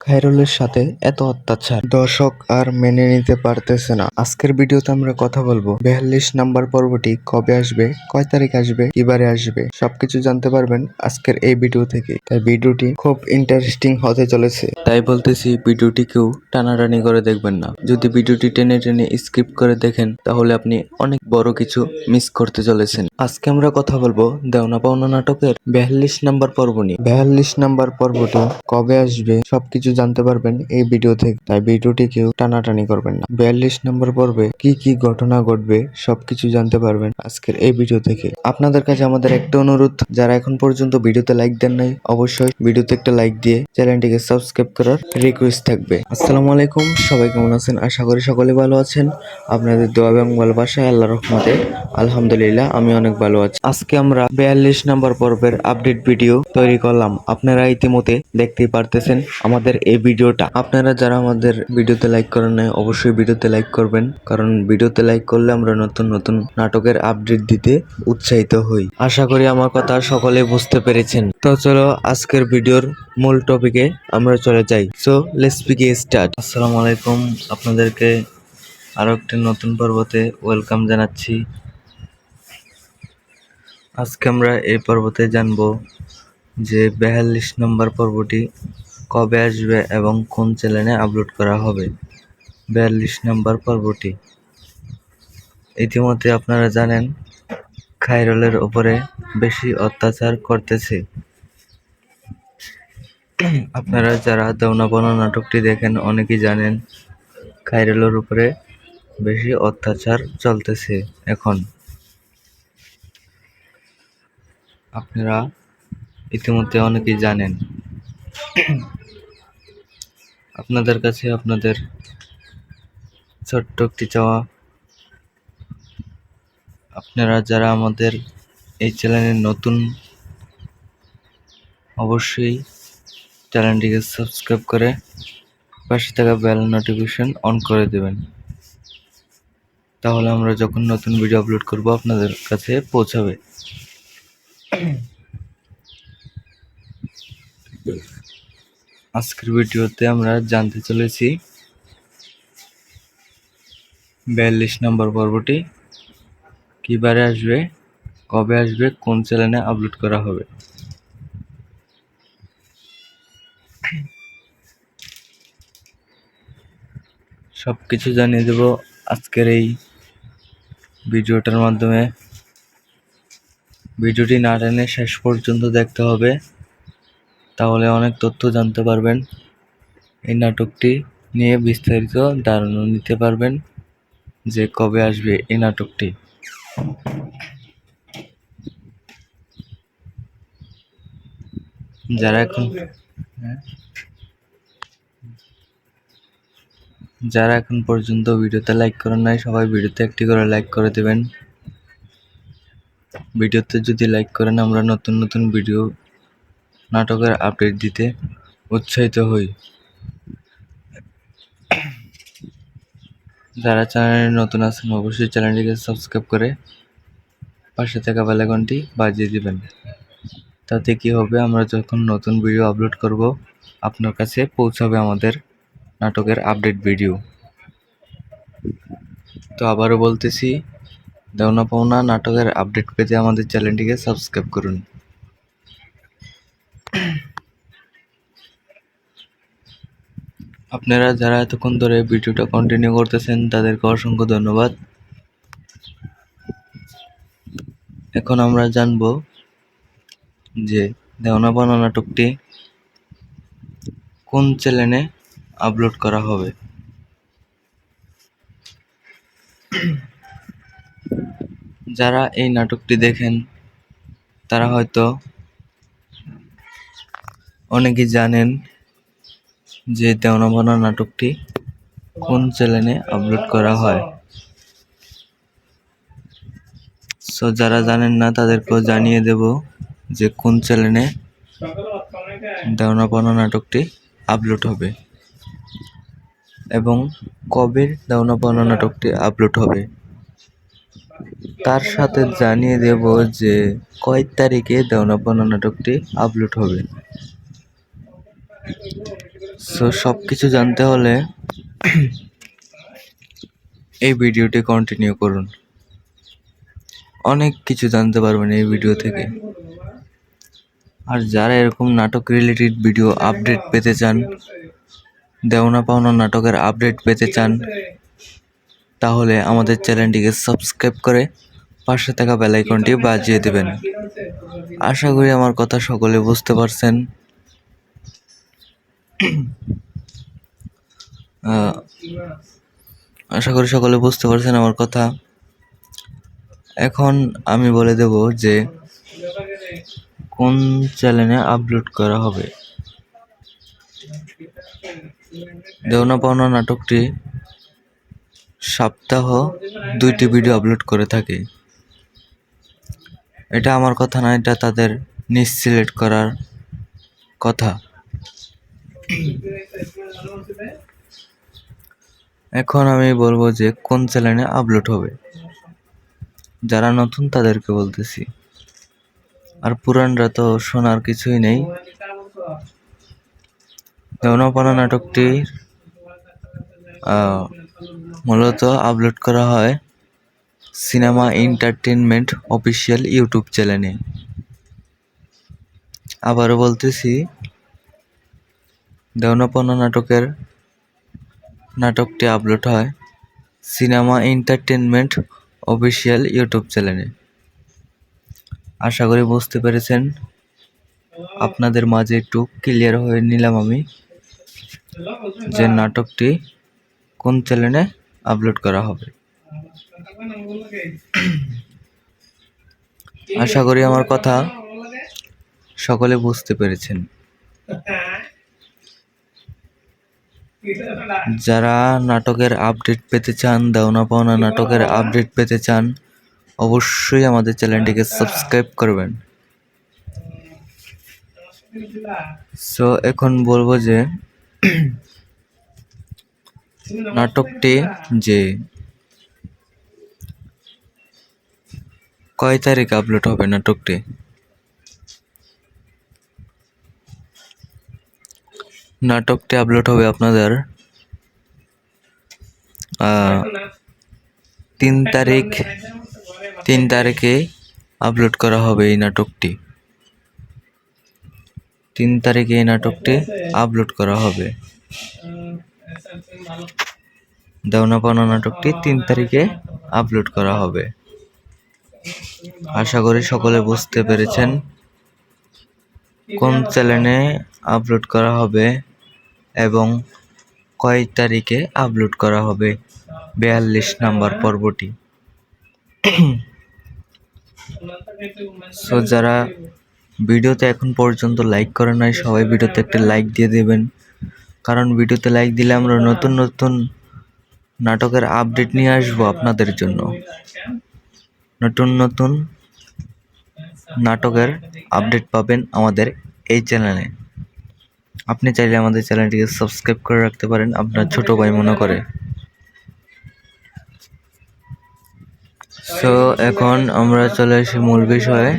খায়রুলের সাথে এত অত্যাচার। দর্শক আর মেনে নিতে পারতেছে না। আজকের ভিডিওতে আমরা কথা বলব। বিয়াল্লিশ নাম্বার পর্বটি কবে আসবে, কয় তারিখ আসবে, কিবারে আসবে, সবকিছু জানতে পারবেন আজকের এই ভিডিও থেকে। তাই ভিডিওটি খুব ইন্টারেস্টিং হতে চলেছে। তাই বলতেছি, ভিডিওটি কেউ টানাটানি করে দেখবেন না। যদি ভিডিওটি টেনে টেনে স্কিপ করে দেখেন, তাহলে আপনি অনেক বড় কিছু মিস করতে চলেছেন। আজকে আমরা কথা বলব দেওনা পাওনা নাটকের বিয়াল্লিশ নাম্বার পর্ব নিয়ে। বিয়াল্লিশ নাম্বার পর্বটি কবে আসবে, সবকিছু জানতে পারবেন এই ভিডিও থেকে। তাই ভিডিওটি কেউ টানাটানি করবেন না। বিয়াল্লিশ নম্বর পর্বে কি কি ঘটনা ঘটবে সবকিছু জানতে পারবেন আজকের এই ভিডিও থেকে। আপনাদের কাছে আমাদের একটা অনুরোধ, যারা এখন পর্যন্ত ভিডিওতে লাইক দেন নাই, অবশ্যই ভিডিওতে একটা লাইক দিয়ে চ্যানেলটিকে সাবস্ক্রাইব করার রিকোয়েস্ট থাকবে। আসসালামু আলাইকুম, সবাই কেমন আছেন? আশা করি সকলে ভালো আছেন। আপনাদের দোয়া এবং ভালোবাসায় আল্লাহ রহমতে, আলহামদুলিল্লাহ, আমি অনেক ভালো আছি। আজকে আমরা বিয়াল্লিশ নম্বর পর্বের আপডেট ভিডিও তৈরি করলাম। আপনারা ইতিমধ্যে দেখতেই পারতেছেন, আমাদের এই ভিডিওটা। আপনারা যারা আমাদের ভিডিওতে লাইক করেন নাই, অবশ্যই ভিডিওতে লাইক করবেন। কারণ ভিডিওতে লাইক করলে আমরা নতুন নতুন নাটকের আপডেট দিতে উৎসাহিত হই। আশা করি আমার কথা সকলে বুঝতে পেরেছেন। তো চলো আজকের ভিডিওর মূল টপিকে আমরা চলে যাই। সো লেটস বিগে স্টার্ট আসসালামু আলাইকুম। আপনাদেরকে আরও একটি নতুন পর্বতে ওয়েলকাম জানাচ্ছি। আজকে আমরা এই পর্বতে জানব যে বেয়াল্লিশ নম্বর পর্বটি কবে আসবে এবং কোন চ্যানেলে আপলোড করা হবে? বিয়াল্লিশ নম্বর পর্বটি। ইতিমধ্যে আপনারা জানেন, খায়রুলের উপরে বেশি অত্যাচার করতেছে। আপনারা যারা দেওনাপনা নাটকটি দেখেন, অনেকেই জানেন খায়রুলের উপরে বেশি অত্যাচার চলতেছে এখন। আপনারা ইতিমধ্যে অনেকেই জানেন। আপনাদের কাছে আপনাদের ছোট্ট একটি চাওয়া। আপনারা যারা আমাদের এই চ্যানেলে নতুন, অবশ্যই চ্যানেলটিকে সাবস্ক্রাইব করে পাশে থাকা বেল নোটিফিকেশন অন করে দেবেন। তাহলে আমরা যখন নতুন ভিডিও আপলোড করব, আপনাদের কাছে পৌঁছাবে। আজকের ভিডিওতে আমরা জানতে চলেছি বিয়াল্লিশ নম্বর পর্বটি কিবারে আসবে, কবে আসবে, কোন চ্যানেলে আপলোড করা হবে। সব কিছু জানিয়ে দেব আজকের এই ভিডিওটার মাধ্যমে। ভিডিওটি না টেনে শেষ পর্যন্ত দেখতে হবে। তাহলে অনেক তথ্য জানতে পারবেন। এই নাটকটি নিয়ে বিস্তারিত ধারণা নিতে পারবেন যে কবে আসবে এই নাটকটি। যারা এখন হ্যাঁ? যারা এখন পর্যন্ত ভিডিওতে লাইক করেন নাই, সবাই ভিডিওতে একটি করে লাইক করে দেবেন। ভিডিওতে যদি লাইক করেন, আমরা নতুন নতুন ভিডিও নাটকের আপডেট দিতে উৎসাহিত হই। যারা চ্যানেলে নতুন আছেন, অবশ্যই চ্যানেলটিকে সাবস্ক্রাইব করে পাশে থাকা বেলাইকনটি বাজিয়ে দিবেন। তাতে কি হবে, আমরা যখন নতুন ভিডিও আপলোড করব, আপনার কাছে পৌঁছাবে আমাদের নাটকের আপডেট ভিডিও তো আবারও বলতেছি, দেওনা পাওনা নাটকের আপডেট পেতে আমাদের চ্যানেলটিকে সাবস্ক্রাইব করুন। আপনারা যারা এতক্ষণ ধরে ভিডিওটা কন্টিনিউ করতেছেন, তাদেরকে অসংখ্য ধন্যবাদ। এখন আমরা জানব যে দেওনা পাওনা নাটকটি কোন চ্যানেলে আপলোড করা হবে। যারা এই নাটকটি দেখেন, তারা হয়তো অনেকেই জানেন যে দেওনাভানা নাটকটি কোন চ্যানেলে আপলোড করা হয়? সো যারা জানেন না, তাদেরকেও জানিয়ে দেব যে কোন চ্যানেলে দেওনাপানা নাটকটি আপলোড হবে এবং কবে দেওনাপানা নাটকটি আপলোড হবে। তার সাথে জানিয়ে দেব যে কয় তারিখে দেওনাপানা নাটকটি আপলোড হবে। সো সব কিছু জানতে হলে এই ভিডিওটি কন্টিনিউ করুন। অনেক কিছু জানতে পারবেন এই ভিডিও থেকে। আর যারা এরকম নাটক রিলেটেড ভিডিও আপডেট পেতে চান, দেওনা পাওনা নাটকের আপডেট পেতে চান, তাহলে আমাদের চ্যানেলটিকে সাবস্ক্রাইব করে পাশে থাকা বেল আইকনটি বাজিয়ে দেবেন। আশা করি আমার কথা সকলে বুঝতে পারছেন। আশা করি সকলে বুঝতে পারছেন আমার কথা। এখন আমি বলে দেব যে কোন চ্যানেলে আপলোড করা হবে। দেওনা পাওনা নাটকটি সপ্তাহ দুইটি ভিডিও আপলোড করে থাকে। এটা আমার কথা না, এটা তাদের নিজ সিলেক্ট করার কথা। এখন আমি বলব যে কোন চ্যানেলে আপলোড হবে? যারা নতুন তাদেরকে বলতেছি। আর পুরানরা তো শোনার কিছুই নেই। দেওনাপানা নাটকটি মূলত আপলোড করা হয় সিনেমা এন্টারটেনমেন্ট অফিসিয়াল ইউটিউব চ্যানেলে। আবারও বলতেছি দেওনাপানা নাটকের নাটকটি আপলোড হয় সিনেমা এন্টারটেনমেন্ট অফিসিয়াল ইউটিউব চ্যানেলে। আশা করি বুঝতে পেরেছেন। আপনাদের মাঝে একটু ক্লিয়ার হয়ে নিলাম আমি যে নাটকটি কোন চ্যানেলে আপলোড করা হবে। আশা করি আমার কথা সকলে বুঝতে পেরেছেন। যারা নাটকের আপডেট পেতে চান, দেওনা পাওনা নাটকের আপডেট পেতে চান, অবশ্যই আমাদের চ্যানেলটিকে সাবস্ক্রাইব করবেন। সো এখন বলব যে, নাটকটি যে কয় তারিখ আপলোড হবে নাটকটি? নাটকটি আপলোড হবে আপনাদের তিন তারিখ, তিন তারিখে আপলোড করা হবে এই নাটকটি। তিন তারিখে এই নাটকটি আপলোড করা হবে। দেওনা পাওনা নাটকটি তিন তারিখে আপলোড করা হবে। আশা করি সকলে বুঝতে পেরেছেন কোন চ্যানেলে আপলোড করা হবে। এবং কয় তারিখে আপলোড করা হবে বিয়াল্লিশ নাম্বার পর্বটি। সো যারা ভিডিওতে এখন পর্যন্ত লাইক করে নাই, সবাই ভিডিওতে একটা লাইক দিয়ে দেবেন। কারণ ভিডিওতে লাইক দিলে আমরা নতুন নতুন নাটকের আপডেট নিয়ে আসব আপনাদের জন্য। নতুন নতুন নাটকের আপডেট পাবেন আমাদের এই চ্যানেলে আপনি চাইলে আমাদের চ্যানেলটিকে সাবস্ক্রাইব করে রাখতে পারেন আপনার ছোট ভাই মনে করে। সো এখন আমরা চলে আসি মূল বিষয়ে।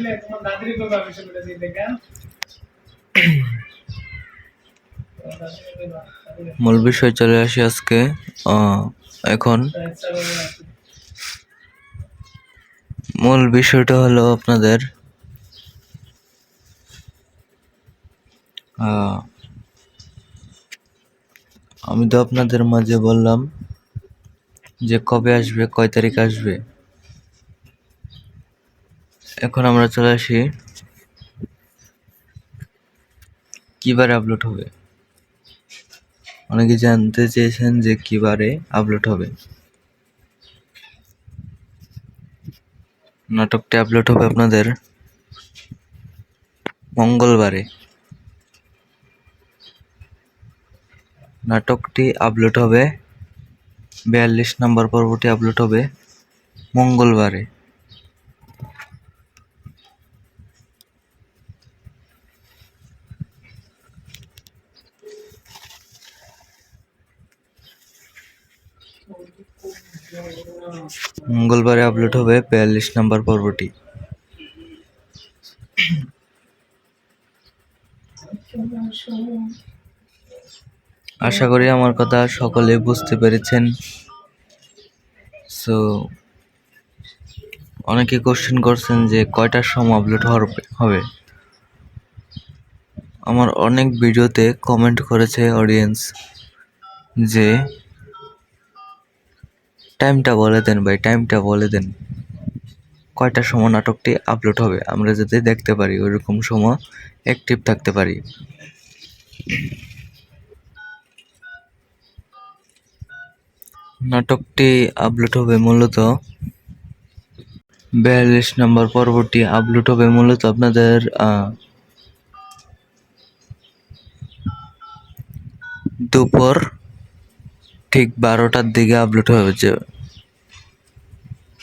মূল বিষয় চলে আসি আজকে। এখন মূল বিষয়টা হলো আপনাদের আহ, আমি তো আপনাদের মাঝে বললাম যে কবে আসবে, কয় তারিখ আসবে? এখন আমরা চলে আসি। কিবারে আপলোড হবে? অনেকে জানতে চেয়েছেন যে কিবারে আপলোড হবে। নাটকটি আপলোড হবে আপনাদের মঙ্গলবারে। নাটকটি আপলোড হবে। বিয়াল্লিশ নম্বর পর্বটি আপলোড হবে মঙ্গলবারে। মঙ্গলবারে আপলোড হবে বিয়াল্লিশ নম্বর পর্বটি। আশা করি আমার কথা সকলে বুঝতে পেরেছেন। সো অনেকে কোশ্চেন করছেন যে কয়টার সময় আপলোড হবে? আমার অনেক ভিডিওতে কমেন্ট করেছে অডিয়েন্স যে টাইমটা বলে দেন ভাই টাইমটা বলে দেন। কয়টার সময় নাটকটি আপলোড হবে? আমরা যাতে দেখতে পারি, ওইরকম সময় অ্যাক্টিভ থাকতে পারি। নাটকটি আপলোড হবে মূলত বিয়াল্লিশ নম্বর পর্বটি আপলোড হবে মূলত আপনাদের দুপুর ঠিক বারোটার দিকে আপলোড হবে যে,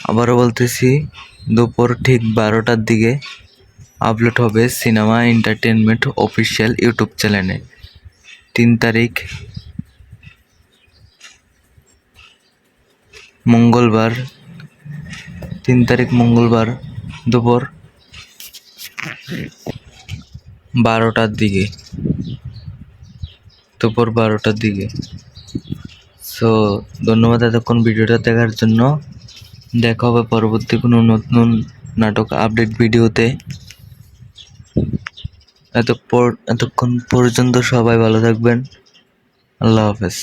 আবারও বলতেছি, দুপুর ঠিক বারোটার দিকে আপলোড হবে সিনেমা এন্টারটেনমেন্ট অফিসিয়াল ইউটিউব চ্যানেলে। তিন তারিখ মঙ্গলবার, তিন তারিখ মঙ্গলবার দুপুর বারোটার দিকে। দুপুর বারোটার দিকে। সো ধন্যবাদ এতক্ষণ ভিডিওটা দেখার জন্য। দেখা হবে পরবর্তী কোনো নতুন নাটক আপডেট ভিডিওতে। এত এতক্ষণ পর্যন্ত সবাই ভালো থাকবেন। আল্লাহ হাফেজ।